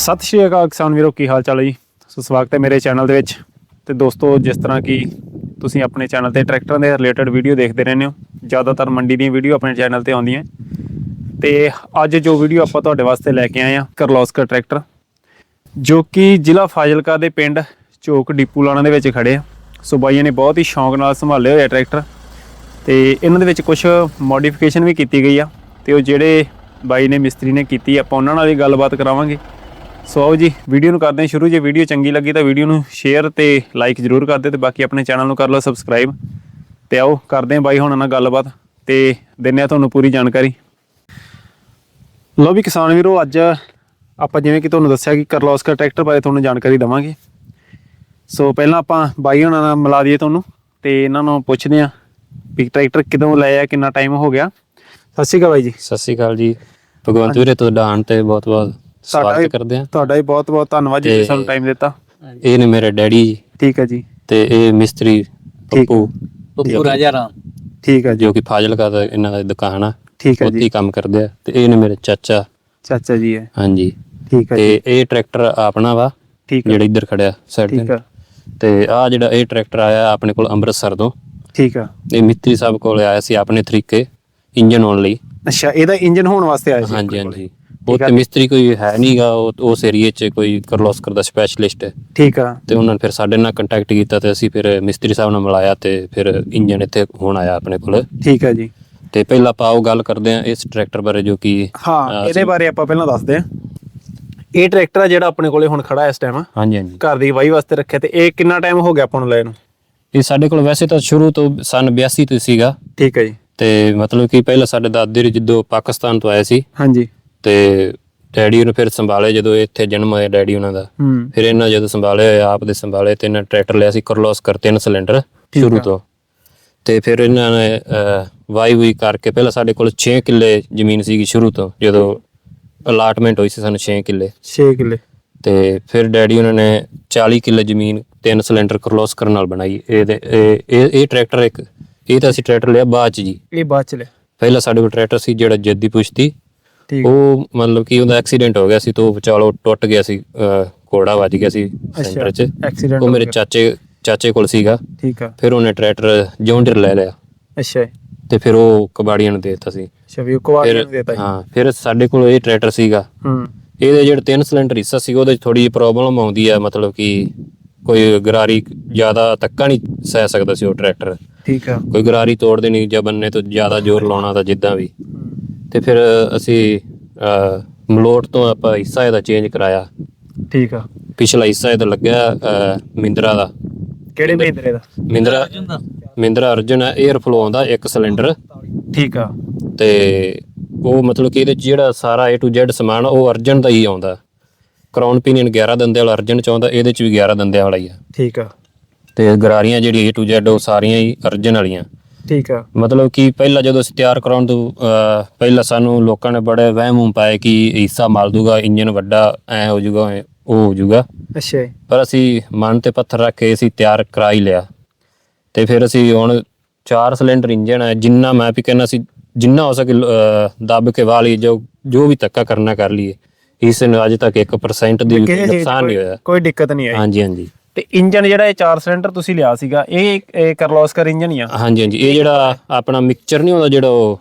ਸਤਿ ਸ਼੍ਰੀ ਅਕਾਲ ਕਿਸਾਨ ਵੀਰੋ, ਕੀ ਹਾਲ ਚਾਲ ਹੈ ਜੀ? ਸੋ ਸਵਾਗਤ ਹੈ ਮੇਰੇ ਚੈਨਲ ਦੇ ਵਿੱਚ। ਤੇ ਦੋਸਤੋ, ਜਿਸ ਤਰ੍ਹਾਂ ਕਿ ਤੁਸੀਂ ਆਪਣੇ ਚੈਨਲ ਤੇ ਟਰੈਕਟਰਾਂ ਦੇ ਰਿਲੇਟਡ ਵੀਡੀਓ ਦੇਖਦੇ ਰਹਿੰਦੇ ਹੋ, ਜ਼ਿਆਦਾਤਰ ਮੰਡੀ ਦੀਆਂ ਵੀਡੀਓ ਆਪਣੇ ਚੈਨਲ ਤੇ ਆਉਂਦੀਆਂ। ਤੇ ਅੱਜ ਜੋ ਵੀਡੀਓ ਆਪਾਂ ਤੁਹਾਡੇ ਵਾਸਤੇ ਲੈ ਕੇ ਆਏ ਆ ਕਰਲੋਸਕਰ ਟਰੈਕਟਰ, ਜੋ ਕਿ ਜ਼ਿਲ੍ਹਾ ਫਾਜ਼ਿਲਕਾ ਦੇ ਪਿੰਡ ਚੋਕ ਡਿਪੂ ਲਾਣਾ ਦੇ ਵਿੱਚ ਖੜੇ ਆ। ਸੋ ਬਾਈਆਂ ਨੇ ਬਹੁਤ ਹੀ ਸ਼ੌਂਕ ਨਾਲ ਸੰਭਾਲੇ ਹੋਏ ਆ ਟਰੈਕਟਰ। ਤੇ ਇਹਨਾਂ ਦੇ ਵਿੱਚ ਕੁਝ ਮੋਡੀਫਿਕੇਸ਼ਨ ਵੀ ਕੀਤੀ ਗਈ ਆ। ਤੇ ਉਹ ਜਿਹੜੇ ਬਾਈ ਨੇ, ਮਿਸਤਰੀ ਨੇ ਕੀਤੀ, ਆਪਾਂ ਉਹਨਾਂ ਨਾਲ ਵੀ ਗੱਲਬਾਤ ਕਰਾਵਾਂਗੇ। ਸੋ ਆਓ ਜੀ, ਵੀਡੀਓ ਨੂੰ ਕਰਦੇ ਹਾਂ ਸ਼ੁਰੂ। ਜੇ ਵੀਡੀਓ ਚੰਗੀ ਲੱਗੀ ਤਾਂ ਵੀਡੀਓ ਨੂੰ ਸ਼ੇਅਰ ਤੇ ਲਾਈਕ ਜਰੂਰ ਕਰ ਦਿਓ ਤੇ ਬਾਕੀ ਆਪਣੇ ਚੈਨਲ ਨੂੰ ਕਰ ਲਓ ਸਬਸਕ੍ਰਾਈਬ ਤੇ ਆਓ, ਕਰਦੇ ਹਾਂ ਬਾਈ ਹੁਣ ਨਾਲ ਗੱਲਬਾਤ ਤੇ ਦਿੰਨੇ ਆ ਤੁਹਾਨੂੰ ਪੂਰੀ ਜਾਣਕਾਰੀ। ਲੋ ਵੀ ਕਿਸਾਨ ਵੀਰੋ, ਅੱਜ ਆਪਾਂ ਜਿਵੇਂ ਕਿ ਤੁਹਾਨੂੰ ਦੱਸਿਆ ਕਿ ਕਰਲੋਸਕਰ ਟਰੈਕਟਰ ਬਾਰੇ ਤੁਹਾਨੂੰ ਜਾਣਕਾਰੀ ਦਵਾਂਗੇ। ਸੋ ਪਹਿਲਾਂ ਆਪਾਂ ਬਾਈ ਹੁਣਾਂ ਨਾਲ ਮਿਲਾ ਦਈਏ ਤੁਹਾਨੂੰ ਤੇ ਇਹਨਾਂ ਨੂੰ ਪੁੱਛਦੇ ਆ ਵੀ ਟਰੈਕਟਰ ਕਿਦੋਂ ਲਿਆ ਕਿੰਨਾ ਟਾਈਮ ਹੋ ਗਿਆ। ਸਤਿ ਸ਼੍ਰੀ ਅਕਾਲ ਬਾਈ ਜੀ। ਸਤਿ ਸ਼੍ਰੀ ਅਕਾਲ ਜੀ। ਭਗਵੰਤ ਵੀਰੇ, ਤੁਹਾਡਾ ਡਾਨ ਤੇ ਬਹੁਤ ਬਹੁਤ ਵੀ- ਸਵਾਗਤ ਕਰਦੇ ਆ ਤੁਹਾਡਾ ਵੀ ਬਹੁਤ ਬਹੁਤ ਧੰਨਵਾਦ ਜੀ ਤੇ- ਤੁਸੀਂ ਸਾਨੂੰ ਟਾਈਮ ਦਿੱਤਾ। ਇਹ ਨੇ ਮੇਰੇ ਡੈਡੀ ਜੀ ਠੀਕ ਹੈ ਜੀ। ਤੇ ਇਹ ਮਿਸਤਰੀ ਪੱਪੂ। ਪੱਪੂ ਰਾਜਾ ਰਾਮ। ਠੀਕ ਹੈ ਜੀ। ਜੋ ਕਿ ਫਾਜ਼ਿਲਕਾ ਦਾ ਇਹਨਾਂ ਦਾ ਦੁਕਾਨ ਆ। ਠੀਕ ਹੈ ਉੱਥੇ ਜੀ। ਹੀ ਕੰਮ ਕਰਦੇ ਆ। ਤੇ ਇਹ ਨੇ ਮੇਰੇ ਚਾਚਾ। ਚਾਚਾ ਜੀ ਹੈ। ਹਾਂਜੀ। ਠੀਕ ਹੈ ਜੀ। ਤੇ ਇਹ ਟਰੈਕਟਰ ਆਪਣਾ ਵਾ ਠੀਕ ਹੈ। ਜਿਹੜਾ ਇੱਧਰ ਖੜਿਆ ਸਾਈਡ ਠੀਕ ਤੇ। ਹੈ। ਤੇ ਆ ਜਿਹੜਾ ਇਹ ਟਰੈਕਟਰ ਆਇਆ ਆਪਣੇ ਕੋਲ ਅੰਮ੍ਰਿਤਸਰ ਤੋਂ। ਠੀਕ ਹੈ। ਇਹ ਮਿੱਤਰੀ ਸਾਹਿਬ ਕੋਲ ਆਇਆ ਸੀ ਆਪਣੇ ਤਰੀਕੇ ਇੰਜਨ ਆਉਣ ਲਈ। ਅੱਛਾ ਇਹਦਾ ਇੰਜਨ ਹੋਣ ਵਾਸਤੇ ਆਇਆ ਸੀ ਹਾਂਜੀ ਹਾਂਜੀ। ਉਹ ਤੇ ਮਿਸਤਰੀ ਕੋਈ ਹੈ ਨਹੀਂਗਾ ਉਹ ਉਸ ਏਰੀਏ 'ਚ ਕੋਈ ਕਰਲੋਸਕਰ ਦਾ ਸਪੈਸ਼ਲਿਸਟ। ਹੈ ਠੀਕ ਆ। ਤੇ ਉਹਨਾਂ ਨੇ ਫਿਰ ਸਾਡੇ ਨਾਲ ਕੰਟੈਕਟ ਕੀਤਾ ਤੇ ਅਸੀਂ ਫਿਰ ਮਿਸਤਰੀ ਸਾਹਿਬ ਨਾਲ ਮਿਲਾਇਆ ਤੇ ਫਿਰ ਇੰਜਨ ਇੱਥੇ ਹੁਣ ਆਇਆ ਆਪਣੇ ਕੋਲ। ਠੀਕ ਹੈ ਜੀ। ਤੇ ਪਹਿਲਾਂ ਆਪਾਂ ਉਹ ਗੱਲ ਕਰਦੇ ਹਾਂ ਇਸ ਟਰੈਕਟਰ ਬਾਰੇ ਜੋ ਕਿ ਹਾਂ ਇਹਦੇ ਬਾਰੇ ਆਪਾਂ ਪਹਿਲਾਂ ਦੱਸਦੇ ਹਾਂ। ਇਹ ਟਰੈਕਟਰ ਆ ਜਿਹੜਾ ਆਪਣੇ ਕੋਲੇ ਹੁਣ ਖੜਾ ਇਸ ਟਾਈਮ ਹਾਂਜੀ ਹਾਂਜੀ। ਘਰ ਦੀ ਵਾਈ ਵਾਸਤੇ ਰੱਖਿਆ ਤੇ ਇਹ ਕਿੰਨਾ ਟਾਈਮ ਹੋ ਗਿਆ ਆਪਾਂ ਨੂੰ ਲੈ ਨੂੰ? ਇਹ ਸਾਡੇ ਕੋਲ ਵੈਸੇ ਤਾਂ ਸ਼ੁਰੂ ਤੋਂ ਸਨ 82 ਤੋਂ ਸੀਗਾ। ਠੀਕ ਹੈ ਜੀ। ਤੇ ਮਤਲਬ ਕਿ ਪਹਿਲਾਂ ਸਾਡੇ ਦਾਦੇ ਜੀ ਜਦੋਂ ਪਾਕਿਸਤਾਨ ਤੋਂ ਆਏ ਸੀ ਹਾਂਜੀ। ਤੇ ਡੈਡੀ ਨੂੰ ਫਿਰ ਸੰਭਾਲੇ ਜਦੋਂ ਇੱਥੇ ਜਨਮ ਹੋਇਆ ਡੈਡੀ ਉਹਨਾਂ ਦਾ। ਹੂੰ। ਫਿਰ ਇਹਨਾਂ ਜਦੋਂ ਸੰਭਾਲੇ ਆਪ ਦੇ ਸੰਭਾਲੇ ਤੇ ਇਹਨਾਂ ਟਰੈਕਟਰ ਲਿਆ ਸੀ ਕਰਲੋਸ ਕਰ ਤਿੰਨ ਸਿਲੰਡਰ ਸ਼ੁਰੂ ਤੋਂ। ਤੇ ਫਿਰ ਇਹਨਾਂ ਨੇ ਵਾਈ ਵੀ ਕਰਕੇ ਪਹਿਲਾਂ ਸਾਡੇ ਕੋਲ 6 ਕਿੱਲੇ ਜ਼ਮੀਨ ਸੀਗੀ ਸ਼ੁਰੂ ਤੋਂ ਜਦੋਂ ਅਲਾਟਮੈਂਟ ਹੋਈ ਸੀ ਸਾਨੂੰ 6 ਕਿੱਲੇ। 6 ਕਿੱਲੇ। ਤੇ ਫਿਰ ਡੈਡੀ ਉਹਨਾਂ ਨੇ 40 ਕਿੱਲੇ ਜ਼ਮੀਨ ਤਿੰਨ ਸਿਲੰਡਰ ਕਰਲੋਸ ਕਰਨ ਨਾਲ ਬਣਾਈ। ਇਹ ਇਹ ਇਹ ਟਰੈਕਟਰ ਇੱਕ ਇਹ ਤਾਂ ਅਸੀਂ ਟਰੈਕਟਰ ਲਿਆ ਬਾਅਦ ਚ ਜੀ। ਇਹ ਬਾਅਦ ਚ ਲੈ ਪਹਿਲਾਂ ਸਾਡੇ ਕੋਲ ਟਰੈਕਟਰ ਸੀ ਜਿਹੜਾ ਜੱਦੀ ਪੁਸ਼ਤੀ ਠੀਕ ਉਹ ਮਤਲਬ ਕਿ ਉਹਦਾ ਐਕਸੀਡੈਂਟ ਹੋ ਗਿਆ ਸੀ ਤੋਂ ਵਿਚਾਲੋ ਟੁੱਟ ਗਿਆ ਸੀ ਘੋੜਾ ਵੱਜ ਗਿਆ ਸੀ ਸੈਂਟਰ 'ਚ। ਐਕਸੀਡੈਂਟ ਉਹ ਮੇਰੇ ਚਾਚੇ ਚਾਚੇ ਕੋਲ ਸੀਗਾ। ਠੀਕ ਆ। ਫਿਰ ਉਹਨੇ ਟਰੈਕਟਰ ਜੌਂਡਰ ਲੈ ਲਿਆ। ਅੱਛਾ। ਤੇ ਫਿਰ ਉਹ ਕਬਾੜੀਆਂ ਨੂੰ ਦੇ ਦਿੱਤਾ ਸੀ। ਸ਼ਵੀ ਕੁਵਾਰੀ ਫਿਰ ਨੂੰ ਦੇਤਾ ਹਾਂ ਫਿਰ ਸਾਡੇ ਕੋਲ ਇਹ ਟਰੈਕਟਰ ਸੀਗਾ। ਹੂੰ। ਇਹਦੇ ਜਿਹੜੇ ਤਿੰਨ ਸਿਲੰਡਰ ਹਿੱਸਾ ਸੀ ਉਹਦੇ 'ਚ ਥੋੜੀ ਜਿਹੀ ਪ੍ਰੋਬਲਮ ਆਉਂਦੀ ਆ ਮਤਲਬ ਕਿ ਕੋਈ ਗਰਾਰੀ ਜ਼ਿਆਦਾ ਧੱਕਾ ਨਹੀਂ ਸਹਿ ਸਕਦਾ ਸੀ ਉਹ ਟਰੈਕਟਰ। ਠੀਕ ਆ। ਕੋਈ ਗਰਾਰੀ ਤੋੜ ਦੇਣੀ ਜਾਂ ਬੰਨੇ ਤੋਂ ਜ਼ਿਆਦਾ ਜ਼ੋਰ ਲਾਉਣਾ ਤਾਂ ਜਿੱਦਾਂ ਵੀ। ਤੇ ਫਿਰ ਅਸੀਂ ਮਲੋਟ ਤੋਂ ਆਪਾਂ ਹਿੱਸਾ ਇਹਦਾ ਚੇਂਜ ਕਰਾਇਆ। ਠੀਕ ਆ। ਪਿਛਲਾ ਹਿੱਸਾ ਇਹਦਾ ਲੱਗਿਆ ਮਿੰਦਰਾ ਦਾ। ਕਿਹੜੇ ਮਹਿੰਦਰੇ ਦਾ? ਮਿੰਦਰਾ ਮਿੰਦਰਾ ਅਰਜਨ 에ਅਰ ਫਲੋ ਆਉਂਦਾ ਇੱਕ ਸਿਲੰਡਰ ਠੀਕ ਆ। ਤੇ ਉਹ ਮਤਲਬ ਕਿ ਇਹਦੇ 'ਚ ਜਿਹੜਾ ਸਾਰਾ A to Z ਸਮਾਨ ਉਹ ਅਰਜਨ ਦਾ ਹੀ ਆਉਂਦਾ। ਕਰਾਉਨ ਪੀਨੀਅਨ 11 ਦੰਦੇ ਵਾਲਾ ਅਰਜਨ ਚ ਆਉਂਦਾ ਇਹਦੇ 'ਚ ਵੀ 11 ਦੰਦਿਆਂ ਵਾਲਾ ਹੀ ਆ। ਠੀਕ ਆ। ਤੇ ਗਰਾਰੀਆਂ ਜਿਹੜੀ A to Z ਉਹ ਸਾਰੀਆਂ ਹੀ ਅਰਜਨ ਵਾਲੀਆਂ। ਠੀਕ ਆ। ਮਤਲਬ ਕਿ ਪਹਿਲਾਂ ਜਦੋਂ ਅਸੀਂ ਤਿਆਰ ਕਰਾਉਣ ਤੋਂ ਅਹ, ਪਹਿਲਾਂ ਸਾਨੂੰ ਲੋਕਾਂ ਨੇ ਬੜੇ ਵਹਿਮ ਪਾਏ ਕਿ ਹਿੱਸਾ ਮਾਲ ਦੂਗਾ ਇੰਜਨ ਵੱਡਾ ਐ ਹੋ ਜਾਊਗਾ ਐਂ ਉਹ ਹੋ ਜਾਊਗਾ ਅੱਛਾ ਜੀ, ਪਰ ਅਸੀਂ ਮਨ ਤੇ ਪੱਥਰ ਰੱਖ ਕੇ ਅਸੀਂ ਤਿਆਰ ਕਰਾ ਹੀ ਲਿਆ। ਤੇ ਫਿਰ ਅਸੀਂ ਹੁਣ ਚਾਰ ਸਿਲੰਡਰ ਇੰਜਨ ਹੈ ਜਿੰਨਾ ਮੈਂ ਵੀ ਕਹਿੰਦਾ ਸੀ ਜਿੰਨਾ ਹੋ ਸਕੇ ਅਹ, ਦੱਬ ਕੇ ਵਾਲੀ ਜੋ ਜੋ ਵੀ ਧੱਕਾ ਕਰਨਾ ਕਰ ਲਈਏ ਇਸ ਨੂੰ ਅਜੇ ਤੱਕ 1% ਦੀ ਵੀ ਕਿਸੇ ਚੀਜ਼ ਦੀ ਨੁਕਸਾਨ ਨਹੀਂ ਹੋਇਆ। ਕੋਈ ਦਿੱਕਤ ਨਹੀਂ ਆਈ। ਹਾਂਜੀ ਹਾਂਜੀ। ਤੇ ਇੰਜਨ ਜਿਹੜਾ ਇਹ 4 ਸਿਲੰਡਰ ਤੁਸੀਂ ਲਿਆ ਸੀਗਾ ਇਹ ਇਹ ਕਰਲੋਸਕਰ ਇੰਜਨ ਹੀ ਆ? ਹਾਂਜੀ ਹਾਂਜੀ ਇਹ ਜਿਹੜਾ ਆਪਣਾ ਮਿਕਸਚਰ ਨਹੀਂ ਹੁੰਦਾ ਜਿਹੜਾ ਉਹ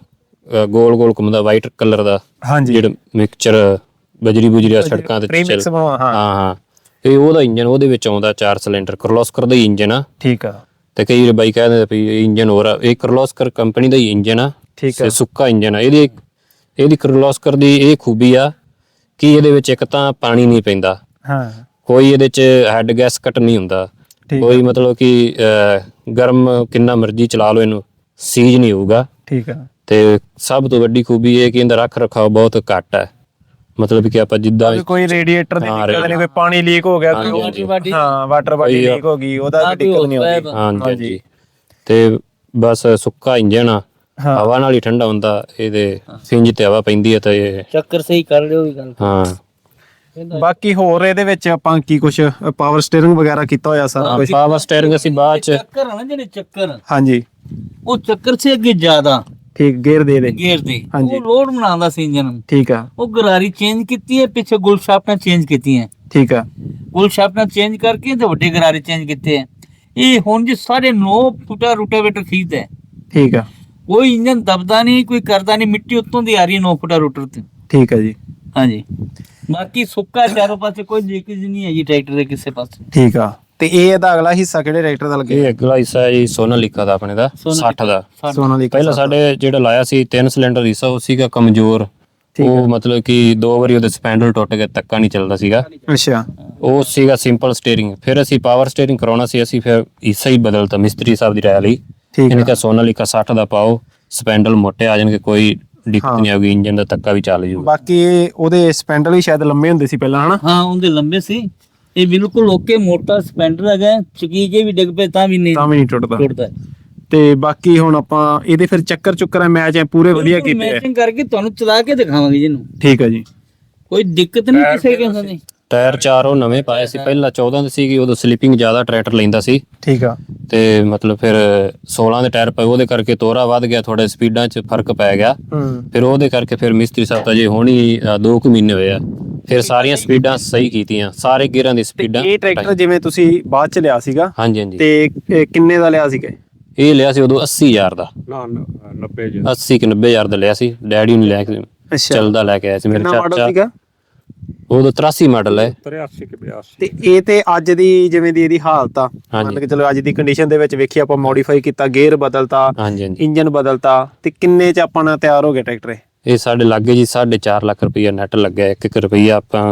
ਗੋਲ ਗੋਲ ਘੁੰਮਦਾ ਵਾਈਟ ਕਲਰ ਦਾ? ਹਾਂਜੀ। ਜਿਹੜਾ ਮਿਕਸਚਰ ਬਜਰੀ ਬੁਜਰੀ ਆ ਸੜਕਾਂ ਤੇ ਚੱਲ ਹਾਂ। ਹਾਂ ਇਹ ਉਹਦਾ ਇੰਜਨ ਉਹਦੇ ਵਿੱਚ ਆਉਂਦਾ ਚਾਰ ਸਿਲੰਡਰ ਕਰਲੋਸਕਰ ਦਾ ਹੀ ਇੰਜਨ ਆ। ਠੀਕ ਆ। ਤੇ ਕਈ ਬਾਈ ਕਹਿੰਦੇ ਵੀ ਇਹ ਇੰਜਨ ਹੋਰ ਆ। ਇਹ ਕਰਲੋਸਕਰ ਕੰਪਨੀ ਦਾ ਹੀ ਇੰਜਨ ਆ। ਠੀਕ ਤੇ ਸੁੱਕਾ ਇੰਜਨ ਆ। ਇਹਦੀ ਇਹਦੀ ਕਰਲੋਸਕਰ ਦੀ ਇਹ ਖੂਬੀ ਆ ਕਿ ਇਹਦੇ ਵਿੱਚ ਇੱਕ ਤਾਂ ਪਾਣੀ ਨਹੀਂ ਪੈਂਦਾ। ਹਾਂ। ਕੋਈ ਇਹਦੇ ਚ ਹੈਡ ਗੈਸ ਕੱਟ ਨਹੀਂ ਹੁੰਦਾ। ਠੀਕ ਕੋਈ ਮਤਲਬ ਕਿ ਅਹ, ਗਰਮ ਕਿੰਨਾ ਮਰਜ਼ੀ ਚਲਾ ਲਓ ਇਹਨੂੰ ਸੀਜ ਨਹੀਂ ਹੋਊਗਾ। ਠੀਕ ਆ। ਤੇ ਸਭ ਤੋਂ ਵੱਡੀ ਖੂਬੀ ਇਹ ਕਿ ਇਹਦਾ ਰੱਖ ਰਖਾਵ ਬਹੁਤ ਘੱਟ ਹੈ। ਮਤਲਬ ਕਿ ਆਪਾਂ ਜਿੱਦਾਂ ਵੀ ਕੋਈ ਰੇਡੀਏਟਰ ਦੀ ਹਾਂ, ਦਿੱਕਤ ਨਹੀਂ ਕੋਈ ਪਾਣੀ ਲੀਕ ਹੋ ਗਿਆ ਹਾਂਜੀ, ਕੋਈ ਹਾਂਜੀ। ਹਾਂ ਵਾਟਰ ਬਾਡੀ ਲੀਕ ਹੋ ਗਈ ਉਹਦਾ ਕੋਈ ਦਿੱਕਤ ਨਹੀਂ ਆਉਂਦੀ। ਹਾਂਜੀ ਹਾਂਜੀ। ਤੇ ਬਸ ਸੁੱਕਾ ਇੰਜਨ ਆ ਹਾਂ। ਹਵਾ ਨਾਲ ਹੀ ਠੰਡਾ ਹੁੰਦਾ ਇਹਦੇ ਫਿੰਜ ਤੇ ਹਵਾ ਪੈਂਦੀ ਹੈ ਤਾਂ ਇਹ ਚੱਕਰ ਸਹੀ ਕਰ ਲਿਓ ਵੀ ਗੱਲ। ਹਾਂ। ਬਾਕੀ ਹੋਰ ਇਹਦੇ ਵਿੱਚ ਆਪਾਂ ਕੀ ਕੁਝ ਪਾਵਰ ਸਟੀਅਰਿੰਗ ਵਗੈਰਾ ਕੀਤਾ ਹੋਇਆ ਸਾਰਾ ਕੁਝ ਪਾਵਰ ਸਟੀਅਰਿੰਗ ਅਸੀਂ ਬਾਅਦ ਚ ਚੱਕਰ ਆ ਨਾ ਜਿਹੜੇ ਚੱਕਰ। ਹਾਂਜੀ। ਉਹ ਚੱਕਰ ਸੇ ਅੱਗੇ ਜ਼ਿਆਦਾ। ਠੀਕ ਗੇਅਰ ਦੇ ਦੇ। ਗੇਅਰ ਦੇ। ਹਾਂਜੀ। ਉਹ ਲੋਡ ਬਣਾਉਂਦਾ ਸੀ ਇੰਜਨ ਨੂੰ। ਠੀਕ ਆ। ਉਹ ਗਰਾਰੀ ਚੇਂਜ ਕੀਤੀ ਹੈ ਪਿੱਛੇ ਗੁਲ ਸ਼ਾਫਟਾਂ ਚੇਂਜ ਕੀਤੀਆਂ। ਠੀਕ ਆ। ਗੁਲ ਸ਼ਾਫਟਾਂ ਚੇਂਜ ਕਰਕੇ ਤੇ ਵੱਡੇ ਗਰਾਰੇ ਚੇਂਜ ਕੀਤੇ ਹੈ ਇਹ ਹੁਣ ਜੀ ਸਾਰੇ 9 ਫੁੱਟਾ ਰੂਟਾਵੇਟਰ ਖੀਦ ਹੈ। ਠੀਕ ਆ। ਕੋਈ ਇੰਜਨ ਦਬਦਾ ਨਹੀਂ ਕੋਈ ਕਰਦਾ ਨਹੀਂ ਮਿੱਟੀ ਉੱਤੋਂ ਦੀ ਆ ਰਹੀ 9 ਫੁੱਟਾ ਰੂਟਰ ਤੇ। ਠੀਕ ਆ ਜੀ। ਹਾਂਜੀ। ਬਾਕੀ ਸੁੱਕਾ ਚਾਰੋਂ ਪਾਸੇ ਕੋਈ ਲੀਕੇਜ ਨਹੀਂ ਹੈ ਜੀ ਟਰੈਕਟਰ ਦੇ ਕਿਸੇ ਪਾਸੇ। ਠੀਕ ਆ। ਤੇ ਇਹ ਇਹਦਾ ਅਗਲਾ ਹਿੱਸਾ ਕਿਹੜੇ ਟਰੈਕਟਰ ਦਾ ਲੱਗਿਆ? ਇਹ ਅਗਲਾ ਹਿੱਸਾ ਹੈ ਜੀ ਸੋਨਾਲੀਕਾ ਦਾ ਆਪਣੇ ਦਾ 60 ਦਾ। ਸੋਨਾਲੀਕਾ ਪਹਿਲਾਂ ਸਾਡੇ ਜਿਹੜਾ ਲਾਇਆ ਸੀ ਤਿੰਨ ਸਿਲੰਡਰ ਹਿੱਸਾ ਉਹ ਸੀਗਾ ਕਮਜ਼ੋਰ। ਉਹ ਮਤਲਬ ਕਿ ਦੋ ਵਾਰੀ ਉਹਦੇ ਸਪੈਂਡਲ ਟੁੱਟ ਕੇ ਤੱਕਾ ਨਹੀਂ ਚੱਲਦਾ ਸੀਗਾ। ਅੱਛਾ। ਉਹ ਸੀਗਾ ਸਿੰਪਲ ਸਟੀਅਰਿੰਗ ਫਿਰ ਅਸੀਂ ਪਾਵਰ ਸਟੀਅਰਿੰਗ ਕਰਾਉਣਾ ਸੀ ਅਸੀਂ ਫਿਰ ਹਿੱਸਾ ਹੀ ਬਦਲਤਾ ਮਿਸਤਰੀ ਸਾਹਿਬ ਦੀ ਰਾਇ ਲਈ। ਠੀਕ ਕਿਹਾ ਸੋਨਾਲੀਕਾ 60 ਦਾ ਪਾਓ ਸਪੈਂਡਲ ਮੋਟੇ ਆ ਜਾਣਗੇ ਕੋਈ ਦਿੱਕਤ ਨਹੀਂ ਆਊਗੀ ਇੰਜਨ ਦਾ ਤੱਕਾ ਵੀ ਚੱਲ ਜੂਗਾ। ਬਾਕੀ ਇਹ ਉਹਦੇ ਸਪੈਂਡਲ ਵੀ ਸ਼ਾਇਦ ਲੰਮੇ ਹੁੰਦੇ ਸੀ ਪਹਿਲਾਂ ਹਨਾ? ਹਾਂ ਉਹਦੇ ਲੰਬੇ ਸੀ। ਇਹ ਬਿਲਕੁਲ ਓਕੇ ਮੋਟਾ ਸਪੈਂਡਰ ਹੈਗਾ ਚਕੀ ਜੇ ਵੀ ਡਿੱਗ ਪਏ ਤਾਂ ਵੀ ਨਹੀਂ ਤਾਂ ਵੀ ਨਹੀਂ ਟੁੱਟਦਾ। ਟੁੱਟਦਾ। ਤੇ ਬਾਕੀ ਹੁਣ ਆਪਾਂ ਇਹਦੇ ਫਿਰ ਚੱਕਰ ਚੁੱਕਰ ਮੈਚ ਐ ਪੂਰੇ ਵਧੀਆ ਕੀਤੇ ਮੈਚਿੰਗ ਕਰਕੇ ਤੁਹਾਨੂੰ ਚਲਾ ਕੇ ਦਿਖਾਵਾਂਗੇ ਜਿਹਨੂੰ ਠੀਕ ਆ ਜੀ। ਕੋਈ ਦਿੱਕਤ ਨਹੀਂ ਕਿਸੇ ਕਿਸਮ ਦੀ। ਟਾਇਰ ਚਾਰ ਉਹ ਨਵੇਂ ਪਾਏ ਸੀ। ਪਹਿਲਾਂ 14 ਦੇ ਸੀਗੀ ਉਦੋਂ ਸਲਿੱਪਿੰਗ ਜ਼ਿਆਦਾ ਟਰੈਕਟਰ ਲੈਂਦਾ ਸੀ। ਠੀਕ ਆ। ਤੇ ਮਤਲਬ ਫਿਰ 16 ਦੇ ਟਾਇਰ ਪਏ ਉਹਦੇ ਕਰਕੇ ਤੋਰਾ ਵੱਧ ਗਿਆ ਥੋੜੇ ਸਪੀਡਾਂ 'ਚ ਫ਼ਰਕ ਪੈ ਗਿਆ। ਹੂੰ। ਫਿਰ ਉਹਦੇ ਕਰਕੇ ਫਿਰ ਮਿਸਤਰੀ ਸਾਹਿਬ ਤਾਂ ਜੇ ਹੋਣੀ 2 ਕੁ ਮਹੀਨੇ ਹੋਏ ਆ। ਫਿਰ ਸਾਰੀਆਂ ਸਪੀਡਾਂ ਸਹੀ ਕੀਤੀਆਂ ਸਾਰੇ ਗੇਅਰਾਂ ਦੀ ਸਪੀਡਾਂ ਇਹ ਟਰੈਕਟਰ ਜਿਵੇਂ ਤੁਸੀਂ ਬਾਅਦ ਚ ਲਿਆ ਸੀਗਾ ਹਾਂਜੀ ਹਾਂਜੀ। ਤੇ ਕਿੰਨੇ ਦਾ ਲਿਆ ਸੀਗਾ? ਇਹ ਲਿਆ ਸੀ ਉਦੋਂ 80000 ਦਾ। ਨਾ 90 ਜੀ 80 ਕਿ 90000 ਦਾ ਲਿਆ ਸੀ ਡੈਡੀ ਨੂੰ ਲੈ ਕੇ ਅੱਛਾ। ਚੱਲਦਾ ਲੈ ਕੇ ਆਇਆ ਸੀ ਮੇਰੇ ਕਿੰਨਾ ਮਾਡਲ ਚਾਚਾ ਸੀਗਾ? ਉਦੋਂ 83 ਮਾਡਲ ਹੈ। 83 ਕਿ 82 ਤੇ ਇਹ ਤੇ ਅੱਜ ਦੀ ਜਿਵੇਂ ਦੀ ਇਹਦੀ ਹਾਲਤ ਆ। ਮੰਨ ਕੇ ਚਲੋ ਅੱਜ ਦੀ ਕੰਡੀਸ਼ਨ ਦੇ ਵਿੱਚ ਵੇਖੀ ਆਪਾਂ ਮੋਡੀਫਾਈ ਕੀਤਾ ਗੇਅਰ ਬਦਲਤਾ ਇੰਜਨ ਬਦਲਤਾ ਤੇ ਕਿੰਨੇ ਚ ਆਪਾਂ ਤਿਆਰ ਹੋ ਗਏ ਟਰੈਕਟਰ ਇਹ? ਸਾਡੇ ਲੱਗੇ ਜੀ 4.5 ਲੱਖ ਰੁਪਈਆ ਨੈਟ ਲੱਗਿਆ 1 ਰੁਪਈਆ ਆਪਾਂ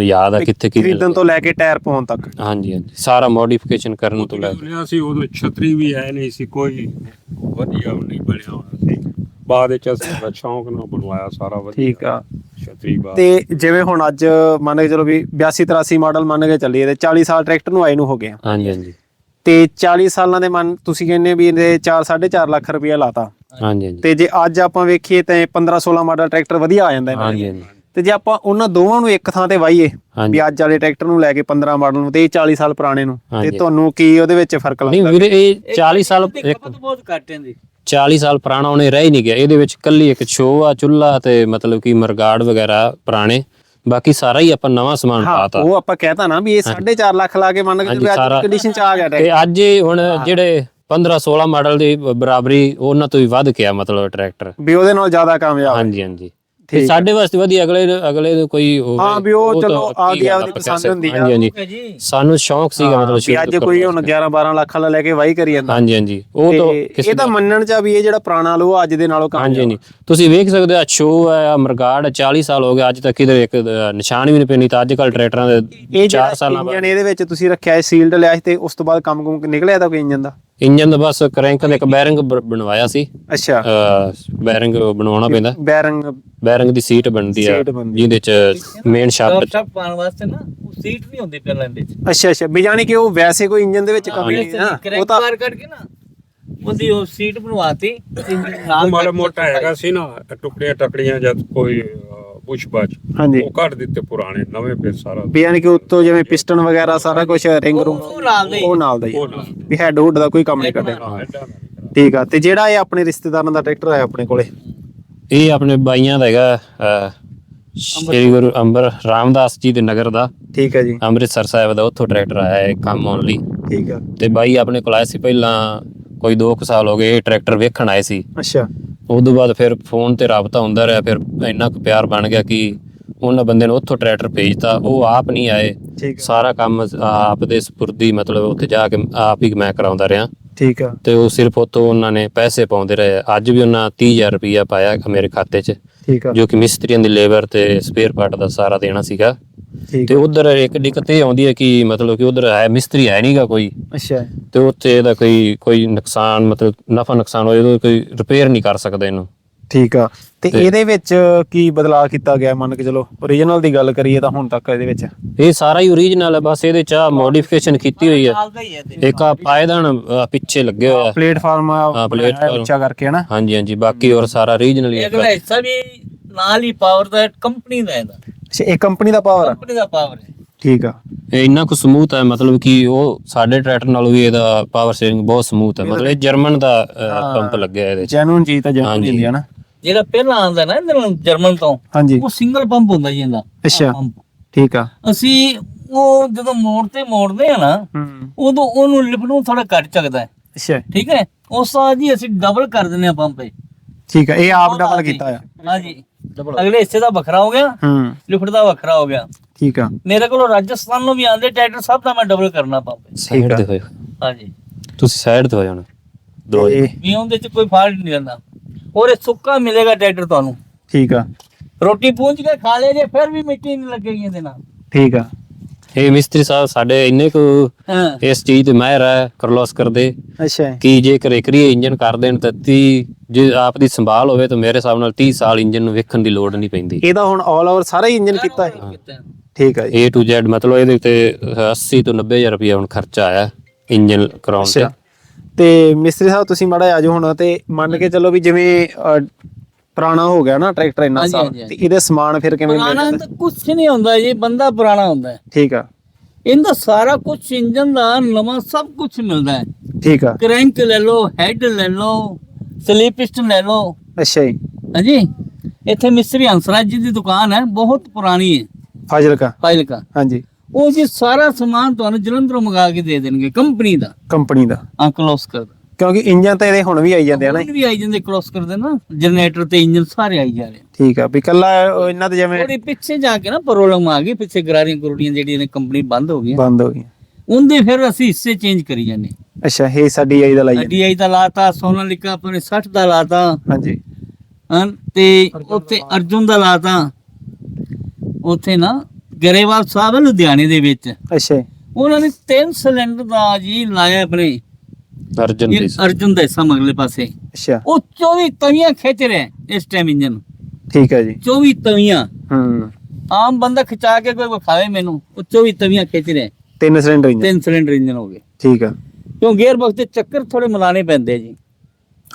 ਯਾਦ ਆ ਕਿੱਥੇ ਕੀ ਖਰੀਦਣ ਤੋਂ ਲੈ ਕੇ ਟਾਇਰ ਪਾਉਣ ਤੱਕ। ਹਾਂਜੀ ਹਾਂਜੀ। ਸਾਰਾ ਮੋਡੀਫਿਕੇਸ਼ਨ ਕਰਨ ਤੋਂ ਲੈ ਕੇ ਲਿਆ ਸੀ ਉਦੋਂ ਛਤਰੀ ਵੀ ਹੈ ਨਹੀਂ ਸੀ ਕੋਈ ਵਧੀਆ ਨਹੀਂ ਬਣਿਆ ਹੋਇਆ ਸੀ। ਬਾਅਦ ਵਿੱਚ ਅਸੀਂ ਸ਼ੌਂਕ ਨਾਲ ਬਣਵਾਇਆ ਸਾਰਾ ਵਧੀਆ। ਠੀਕ ਆ। ਛਤਰੀ ਬਾਅਦ ਤੇ ਜਿਵੇਂ ਹੁਣ ਅੱਜ ਮੰਨ ਕੇ ਚਲੋ ਵੀ 82 83 ਮਾਡਲ ਮੰਨ ਕੇ ਚੱਲੀਏ ਤੇ 40 ਸਾਲ ਟਰੈਕਟਰ ਨੂੰ ਆਏ ਨੂੰ ਹੋ ਗਏ ਆ। ਹਾਂਜੀ ਹਾਂਜੀ। ਤੇ 40 ਸਾਲਾਂ ਦੇ ਮਨ ਤੁਸੀਂ ਕਹਿੰਦੇ ਵੀ ਇਹਦੇ 4 4.5 ਲੱਖ ਰੁਪਇਆ ਲਾਤਾ। ਹਾਂਜੀ ਹਾਂਜੀ। ਤੇ ਜੇ ਅੱਜ ਆਪਾਂ ਵੇਖੀਏ ਤਾਂ 15 16 ਮਾਡਲ ਟਰੈਕਟਰ ਵਧੀਆ ਆ ਜਾਂਦਾ ਇਹਨਾਂ ਹਾਂਜੀ। ਹਾਂਜੀ। ਤੇ ਜੇ ਆਪਾਂ ਉਹਨਾਂ ਦੋਵਾਂ ਨੂੰ ਇੱਕ ਥਾਂ ਤੇ ਹਾਂਜੀ ਵੀ ਅੱਜ ਵਾਲੇ ਟਰੈਕਟਰ ਨੂੰ ਲੈ ਕੇ 15 ਮਾਡਲ ਨੂੰ ਤੇ ਇਹ 40 ਸਾਲ ਪੁਰਾਣੇ ਨੂੰ ਤੇ। ਤੁਹਾਨੂੰ ਕੀ ਉਹਦੇ ਵਿੱਚ ਫ਼ਰਕ ਨਹੀਂ ਲੱਗਦਾ? ਵੀਰੇ ਇਹ 40 ਸਾਲ ਇੱਕ ਬਹੁਤ ਘੱਟ ਹੈ ਜੀ। 40 ਸਾਲ ਪੁਰਾਣਾ ਉਹਨੇ ਰਹਿ ਹੀ ਨਹੀਂ ਗਿਆ। ਇਹਦੇ ਵਿੱਚ ਕੱਲੀ ਇੱਕ ਛੋ ਆ ਚੁੱਲਾ ਤੇ ਮਤਲਬ ਕਿ ਮਰਗਾੜ ਵਗੈਰਾ ਪੁਰਾਣੇ। ਬਾਕੀ ਸਾਰਾ ਹੀ ਆਪਾਂ ਨਵਾਂ ਸਮਾਨ ਪਾਤਾ। ਉਹ ਆਪਾਂ ਕਹਿਤਾ ਨਾ ਵੀ ਇਹ 4.5 ਲੱਖ ਲਾ ਕੇ ਮੰਨ ਕੇ ਚੱਲੋ ਅੱਜ ਕੰਡੀਸ਼ਨ ਚ ਆ ਗਿਆ ਤੇ ਅੱਜ ਹੁਣ ਜਿਹੜੇ 15 16 ਮਾਡਲ ਦੀ ਬਰਾਬਰੀ ਉਹਨਾਂ ਤੋਂ ਵੀ ਵੱਧ ਗਿਆ ਮਤਲਬ ਟਰੈਕਟਰ। ਵੀ ਉਹਦੇ ਨਾਲ ਜ਼ਿਆਦਾ ਕਾਮਯਾਬ ਹਾਂਜੀ ਹਾਂਜੀ। ਤੇ ਸਾਡੇ ਵਾਸਤੇ ਵਧੀਆ ਅਗਲੇ ਅਗਲੇ ਨੂੰ ਕੋਈ ਹੋਵੇ, ਹਾਂ, ਵੀ ਉਹ ਚਲੋ ਆਪਦੀ ਆਪਦੀ ਆਪਾਂ ਪਸੰਦ ਹੁੰਦੀ ਆ। ਹਾਂਜੀ ਹਾਂਜੀ। ਸਾਨੂੰ ਸ਼ੌਂਕ ਸੀਗਾ ਮਤਲਬ ਸ਼ੁਰੂ ਅੱਜ ਕੋਈ ਹੁਣ 11 12 ਲੱਖ ਵਾਲਾ ਲੈ ਕੇ ਵਾਹੀ ਕਰੀ ਜਾਂਦਾ। ਹਾਂਜੀ ਹਾਂਜੀ। ਉਹ ਤਾਂ ਇਹ ਤਾਂ ਮੰਨਣ ਚ ਆ ਵੀ ਇਹ ਜਿਹੜਾ ਪੁਰਾਣਾ ਲੋ ਅੱਜ ਦੇ ਨਾਲੋਂ ਹਾਂਜੀ ਕਾਮਯਾਬ ਹਾਂਜੀ। ਤੁਸੀਂ ਵੇਖ ਸਕਦੇ ਹੋ ਆ ਸ਼ੋ ਹੈ ਆ ਮਰਗਾੜ ਹੈ, 40 ਸਾਲ ਹੋ ਗਏ ਅੱਜ ਤੱਕ ਇਹਦੇ ਇੱਕ ਨਿਸ਼ਾਨ ਵੀ ਨਹੀਂ ਪਈ ਨਹੀਂ ਤਾਂ ਅੱਜ ਕੱਲ ਟਰੈਕਟਰਾਂ ਦੇ ਇਹ 4 ਜਿਹੜਾ ਸਾਲਾਂ ਬਾਅਦ। ਇੰਜਨ ਇਹਦੇ ਵਿੱਚ ਤੁਸੀਂ ਰੱਖਿਆ ਸੀਲਡ ਲਿਆ ਸੀ ਤੇ ਉਸ ਤੋਂ ਬਾਅਦ ਕੰਮ ਕੁਮ ਨਿਕਲਿਆ ਤਾਂ ਕੋਈ ਇੰਜਨ ਦਾ? ਇੰਜਨ ਦਾ ਬਸ ਕ੍ਰੈਂਕ ਦਾ ਇੱਕ ਬੈਰਿੰਗ ਬਣਵਾਇਆ ਸੀ। ਅੱਛਾ। ਬੈਰਿੰਗ ਬਣਾਉਣਾ ਪੈਂਦਾ। ਬੈਰਿੰਗ ਬੈਰਿੰਗ ਦੀ ਸੀਟ ਬਣਦੀ ਆ ਸੀਟ ਬਣਦੀ। ਜਿਹਦੇ ਚ ਮੇਨ ਸ਼ਾਫਟ ਸ਼ਾਫਟ ਸ਼ਾਫਟ ਪਾਉਣ ਵਾਸਤੇ ਨਾ ਉਹ ਸੀਟ ਨਹੀਂ ਹੁੰਦੀ ਪਹਿਲਾਂ ਇਹਦੇ ਚ। ਅੱਛਾ ਅੱਛਾ। ਵੀ ਜਾਣੀ ਕਿ ਉਹ ਵੈਸੇ ਕੋਈ ਇੰਜਨ ਦੇ ਵਿੱਚ ਕਮੀ ਨਹੀਂ ਨਾ। ਉਹ ਕਰੈਕ ਤਾਂ ਬਾਰ ਕੱਢ ਕੇ ਨਾ ਉਹਦੀ ਉਹ ਸੀਟ ਬਣਵਾਤੀ ਨਾਲ ਉਹ ਮਾੜਾ ਮੋਟਾ ਹੈਗਾ ਸੀ ਨਾ ਟੁਕੜੀਆਂ ਟਕੜੀਆਂ ਜਦ ਕੋਈ ਪੁਸ਼ ਬਾਜ ਹਾਂਜੀ। ਉਹ ਕੱਢ ਦਿੱਤੇ ਪੁਰਾਣੇ ਨਵੇਂ ਫਿਰ ਸਾਰਾ। ਵੀ ਯਾਨੀ ਕਿ ਉੱਤੋਂ ਜਿਵੇਂ ਪਿਸਟਨ ਵਗੈਰਾ ਸਾਰਾ ਕੁਝ ਰਿੰਗ ਰੂਮ ਉਹ ਨਾਲ ਦੇ ਉਹ ਨਾਲ ਦਾ ਹੀ। ਉਹ ਨਾਲ। ਵੀ ਹੈਡ ਹੁੱਡ ਦਾ ਕੋਈ ਕੰਮ ਨਹੀਂ ਕੱਢਿਆ ਹਾਂ ਐਡਾ ਨਾ ਕਰਾ। ਠੀਕ ਆ ਤੇ ਜਿਹੜਾ ਇਹ ਆਪਣੇ ਰਿਸ਼ਤੇਦਾਰਾਂ ਦਾ ਟਰੈਕਟਰ ਆਇਆ ਆਪਣੇ ਕੋਲੇ? ਇਹ ਆਪਣੇ ਬਾਈਆਂ ਦਾ ਹੈਗਾ ਸ਼੍ਰੀ ਗੁਰੂ ਅੰਬਰ ਰਾਮਦਾਸ ਜੀ ਦੇ ਨਗਰ ਦਾ। ਠੀਕ ਆ ਜੀ। ਅੰਮ੍ਰਿਤਸਰ ਸਾਹਿਬ ਦਾ ਉੱਥੋਂ ਟਰੈਕਟਰ ਆਇਆ ਹੈ ਕੰਮ ਆਉਣ ਲਈ। ਠੀਕ ਆ। ਤੇ ਬਾਈ ਆਪਣੇ ਕੋਲ ਆਏ ਸੀ ਪਹਿਲਾਂ ਕੋਈ 2 ਸਾਲ ਹੋ ਗਏ ਇਹ ਟਰੈਕਟਰ ਵੇਖਣ ਆਏ ਸੀ। ਅੱਛਾ। ਉਸ ਤੋਂ ਬਾਅਦ ਫਿਰ ਫੋਨ ਤੇ ਰਾਬਤਾ ਹੁੰਦਾ ਰਿਹਾ ਫਿਰ ਇੰਨਾ ਕੁ ਪਿਆਰ ਬਣ ਗਿਆ ਕਿ ਉਹਨਾਂ ਬੰਦੇ ਨੂੰ ਉੱਥੋਂ ਟਰੈਕਟਰ ਭੇਜਤਾ ਉਹ ਆਪ ਨਹੀਂ ਆਏ। ਸਾਰਾ ਕੰਮ ਆਪ ਦੇ ਸਪੁਰਦੀ ਮਤਲਬ ਉੱਥੇ ਜਾ ਕੇ ਆਪ ਹੀ ਮੈਂ ਕਰਾਉਂਦਾ ਰਿਹਾ। ਠੀਕ ਆ। ਤੇ ਉਹ ਸਿਰਫ ਉੱਥੋਂ ਉਹਨਾਂ ਨੇ ਪੈਸੇ ਪਾਉਂਦੇ ਰਹੇ। ਅੱਜ ਵੀ ਉਹਨਾਂ 30000 ਰੁਪਇਆ ਪਾਇਆ ਮੇਰੇ ਖਾਤੇ 'ਚ ਠੀਕ ਆ। ਜੋ ਕਿ ਮਿਸਤਰੀਆਂ ਦੀ ਲੇਬਰ ਤੇ ਸਪੇਅਰ ਪਾਰਟ ਦਾ ਸਾਰਾ ਦੇਣਾ ਸੀਗਾ। ਤੇ ਉਧਰ ਇੱਕ ਦਿੱਕਤ ਇਹ ਆਉਂਦੀ ਹੈ ਕਿ ਮਤਲਬ ਕਿ ਉਧਰ ਹੈ ਮਿਸਤਰੀ ਹੈ ਨਹੀਂਗਾ ਕੋਈ। ਅੱਛਾ। ਤੇ ਉੱਥੇ ਇਹਦਾ ਕੋਈ ਕੋਈ ਨੁਕਸਾਨ ਮਤਲਬ ਨਫਾ ਨੁਕਸਾਨ ਹੋਏ ਤਾਂ ਕੋਈ ਰਿਪੇਅਰ ਨਹੀਂ ਕਰ ਸਕਦਾ ਇਹਨੂੰ। ਠੀਕ ਆ। ਤੇ ਇਹਦੇ ਵਿੱਚ ਕੀ ਬਦਲਾਅ ਕੀਤਾ ਗਿਆ ਮੰਨ ਕੇ ਚਲੋ? origignal ਦੀ ਗੱਲ ਕਰੀਏ ਤਾਂ ਹੁਣ ਤੱਕ ਇਹਦੇ ਵਿੱਚ। ਇਹ ਸਾਰਾ ਹੀ ਓਰੀਜਨਲ ਹੈ ਬਸ ਇਹਦੇ ਚ ਆ ਮੋਡੀਫਿਕੇਸ਼ਨ ਕੀਤੀ ਹੋਈ ਹੈ। ਹੀ ਹੈ। ਇੱਕ ਆ ਪਾਇਦਾਨ ਪਿੱਛੇ ਲੱਗੇ ਹੋਇਆ ਪਲੇਟਫਾਰਮ ਹਾਂ, platform। ਉੱਚਾ ਕਰਕੇ ਹਨਾ? ਹਾਂਜੀ ਹਾਂਜੀ ਬਾਕੀ ਔਰ ਸਾਰਾ ਓਰੀਜਨਲ ਹੀ ਹੈ। ਅਗਲਾ ਹਿੱਸਾ ਵੀ ਨਾਲ ਹੀ ਪਾਵਰ ਦਾ ਕੰਪਨੀ ਦਾ ਇਹਦਾ। ਅੱਛਾ ਇਹ ਕੰਪਨੀ ਦਾ ਪਾਵਰ ਆ? ਕੰਪਨੀ ਦਾ ਪਾਵਰ ਹੈ। ਠੀਕ ਆ। ਇਹ ਇੰਨਾ ਕੁ ਸਮੂਥ ਹੈ ਮਤਲਬ ਕਿ ਉਹ ਸਾਡੇ ਟਰੈਕਟਰ ਨਾਲੋਂ ਵੀ ਇਹਦਾ ਪਾਵਰ ਸਟੀਅਰਿੰਗ ਬਹੁਤ ਸਮੂਥ ਹੈ ਮਤਲਬ ਇਹ ਜਰਮਨ ਦਾ ਪੰਪ ਲੱਗਿਆ ਇਹਦੇ ਚ। ਜੈਨੂਨ ਚੀਜ਼ ਤਾਂ ਜੈਨੂਨ। ਹੁੰਦੀ ਆ ਨਾ। ਜਿਹੜਾ ਪਹਿਲਾਂ ਆਉਂਦਾ ਨਾ ਇਹਦੇ ਨਾਲ ਜਰਮਨ ਤੋਂ ਹਾਂਜੀ। ਉਹ ਸਿੰਗਲ ਪੰਪ ਹੁੰਦਾ ਜੀ ਇਹਦਾ। ਅੱਛਾ। ਠੀਕ ਆ। ਅਸੀਂ ਉਹ ਜਦੋਂ ਮੋੜ ਤੇ ਮੋੜਦੇ ਆ ਨਾ ਹੂੰ। ਉਦੋਂ ਉਹਨੂੰ ਲਿਫਟ ਨੂੰ ਥੋੜਾ ਘੱਟ ਚੱਕਦਾ ਹੈ। ਅੱਛਾ। ਠੀਕ ਹੈ? ਉਸ ਤੋਂ ਬਾਅਦ ਜੀ ਅਸੀਂ ਡਬਲ ਕਰ ਦਿੰਦੇ ਆ ਪੰਪ ਠੀਕ ਆ ਇਹ ਆਪ ਡਬਲ ਕੀਤਾ ਆ ਹਾਂਜੀ। ਅਗਲੇ ਹਿੱਸੇ ਦਾ ਵੱਖਰਾ ਹੋ ਗਿਆ ਹੂੰ। ਲਿਫਟ ਦਾ ਵੱਖਰਾ ਹੋ ਗਿਆ। ਠੀਕ ਆ। ਮੇਰੇ ਕੋਲ ਰਾਜਸਥਾਨ ਨੂੰ ਵੀ ਆਂਦੇ ਟਰੈਕਟਰ ਸਭ ਦਾ ਮੈਂ ਡਬਲ ਕਰਨਾ ਪੰਪ ਸਾਈਡ ਤੇ ਹੋਏ। ਹਾਂਜੀ। ਤੁਸੀਂ ਸਾਈਡ ਤੇ ਹੋ ਜਾਣਾ ਦੋ ਇਹ ਵੀ ਉਹਦੇ ਚ ਕੋਈ ਫਾਲਟ ਨਹੀਂ ਰਹਿੰਦਾ। ਔਰ ਇਹ ਸੁੱਕਾ ਮਿਲੇਗਾ ਟਰੈਕਟਰ ਤੁਹਾਨੂੰ। ਠੀਕ ਆ। ਰੋਟੀ ਪੂੰਝ ਕੇ ਖਾ ਲੇ ਜੇ ਫਿਰ ਵੀ ਮਿੱਟੀ ਨਹੀਂ ਲੱਗੇਗੀ ਇਹਦੇ ਨਾਲ। ਠੀਕ ਆ। ਇਹ ਮਿਸਤਰੀ ਸਾਹਿਬ ਸਾਡੇ ਇੰਨੇ ਕੁ ਇਸ ਚੀਜ਼ ਤੇ ਮਾਹਿਰ ਹੈ ਕਰਲੋਸ ਕਰਦੇ। ਅੱਛਾ। ਕਿ ਜੇਕਰ ਇੱਕਰੀ ਇੰਜਨ ਕਰ ਦੇਣ ਤਾਂ 30 ਜੇ ਆਪ ਦੀ ਸੰਭਾਲ ਹੋਵੇ ਤਾਂ ਮੇਰੇ ਹਿਸਾਬ ਨਾਲ 30 ਸਾਲ ਇੰਜਨ ਨੂੰ ਵੇਖਣ ਦੀ ਲੋੜ ਨਹੀਂ ਪੈਂਦੀ। ਇਹਦਾ ਹੁਣ ਆਲ ਓਵਰ ਸਾਰਾ ਹੀ ਇੰਜਨ ਕੀਤਾ ਹੈ ਹੈ। ਠੀਕ ਆ ਜੀ। A to Z ਮਤਲਬ ਇਹਦੇ ਉੱਤੇ 80 ਤੋਂ 90 ਹਜ਼ਾਰ ਰੁਪਏ ਹੁਣ ਖਰਚਾ ਆਇਆ ਇੰਜਨ ਕਰਾਉਣ ਤੇ। ਤੇ ਮਿਸਤਰੀ ਸਾਹਿਬ ਤੁਸੀਂ ਮਾੜਾ ਆਜੋ ਹੁਣ ਤੇ ਮੰਨ ਕੇ ਚੱਲੋ ਵੀ ਜਿਵੇਂ ਪੁਰਾਣਾ ਹੋ ਗਿਆ ਨਾ ਟਰੈਕਟਰ ਇੰਨਾ ਸਾਲ ਤੇ ਇਹਦੇ ਸਮਾਨ ਫਿਰ ਕਿਵੇਂ ਪੁਰਾਣਾ ਤਾਂ ਕੁਝ ਨਹੀਂ ਹੁੰਦਾ ਜੀ ਬੰਦਾ ਪੁਰਾਣਾ ਹੁੰਦਾ ਹੈ। ਠੀਕ ਆ। ਇਹਦਾ ਸਾਰਾ ਕੁਝ ਇੰਜਨ ਦਾ ਨਵਾਂ ਸਭ ਕੁਝ ਮਿਲਦਾ ਹੈ। ਠੀਕ ਆ। ਕ੍ਰੈਂਕ ਲੈ ਲਓ ਹੈਡ ਲੈ ਲਓ ਸਲੀਪ ਪਿਸਟਨ ਲੈ ਲਓ ਅੱਛਾ ਜੀ। ਹਾਂਜੀ। ਇੱਥੇ ਮਿਸਤਰੀ ਹੰਸਰਾਜ ਜੀ ਦੀ ਦੁਕਾਨ ਹੈ ਬਹੁਤ ਪੁਰਾਣੀ ਹੈ। ਫਾਜ਼ਿਲਕਾ। ਫਾਈਲ ਕਾ ਹਾਂਜੀ। ਉਹ ਜੀ ਸਾਰਾ ਸਮਾਨ ਤੁਹਾਨੂੰ ਜਲੰਧਰੋਂ ਮੰਗਾ ਕੇ ਦੇ ਦੇਣਗੇ ਕੰਪਨੀ ਦਾ। ਕੰਪਨੀ ਦਾ। ਆ ਕਲੋਸ ਕਰ ਕਿਉਂਕਿ ਇੰਜਨ ਤਾਂ ਇਹਦੇ ਹੁਣ ਵੀ ਆਈ ਜਾਂਦੇ ਆ ਨਾ। ਵੀ ਆਈ ਜਾਂਦੇ ਕਲੋਸ ਕਰਦੇ ਨਾ। ਜਨਰੇਟਰ ਤੇ ਇੰਜਨ ਸਾਰੇ ਆਈ ਜਾ ਰਹੇ ਠੀਕ ਆ ਵੀ ਕੱਲਾ ਇਹਨਾਂ ਦੇ ਜਿਵੇਂ ਥੋੜੀ ਪਿੱਛੇ ਜਾ ਕੇ ਨਾ ਪ੍ਰੋਬਲਮ ਆ ਗਈ ਪਿੱਛੇ ਗਰਾਰੀਆਂ ਗੁਰੜੀਆਂ ਜਿਹੜੀਆਂ ਨੇ ਕੰਪਨੀ ਬੰਦ ਹੋ ਗਈਆਂ। ਬੰਦ ਹੋ ਗਈ ਉਹਦੇ ਫਿਰ ਅਸੀਂ ਹਿੱਸੇ ਚੇਂਜ ਕਰੀ ਜਾਂਦੇ ਅੱਛਾ ਇਹ ਸਾਡੀ ਆਈ ਦਾ ਲਾਈ ਜਾਂਦੇ ਡੀਆਈ ਦਾ ਲਾਤਾ ਸੋਨਾਲਿਕਾ ਆਪਣੇ 60 ਦਾ ਲਾਤਾ। ਹਾਂਜੀ। ਹਨ ਤੇ ਉੱਥੇ ਅਰਜੁਨ ਦਾ ਲਾਤਾ। ਉੱਥੇ ਨਾ ਗਰੇਵਾਲ ਸਾਹਿਬ ਹੈ ਲੁਧਿਆਣੇ ਦੇ ਵਿੱਚ। ਅੱਛਾ। ਜੀ, ਉਹਨਾਂ ਨੇ ਤਿੰਨ ਸਿਲੰਡਰ ਦਾ ਜੀ ਲਾਇਆ ਆਪਣੇ। ਅਰਜਨ ਦੀ ਅਰਜੁਨ ਦਾ ਹਿੱਸਾ ਮਗਲੇ ਪਾਸੇ। ਅੱਛਾ। ਉਹ 24 ਤਵੀਆਂ ਖਿੱਚ ਰਿਹਾ ਇਸ ਟਾਈਮ ਇੰਜਨ ਠੀਕ ਹੈ ਜੀ। 24 ਤਵੀਆਂ। ਹੂੰ। ਆਮ ਬੰਦਾ ਖਿਚਾ ਕੇ ਕੋਈ ਵਿਖਾਵੇ ਮੈਨੂੰ ਉਹ 24 ਤਵੀਆਂ ਖਿੱਚ ਰਿਹਾ। ਤਿੰਨ ਸਿਲੰਡਰ ਇੰਜਨ? ਤਿੰਨ ਸਿਲੰਡਰ ਇੰਜਨ ਹੋ ਗਏ। ਠੀਕ ਆ। ਕਿਉਂ ਗੇਅਰ ਬਾਕਸ ਦੇ ਚੱਕਰ ਥੋੜੇ ਮਿਲਾਣੇ ਪੈਂਦੇ ਆ ਜੀ।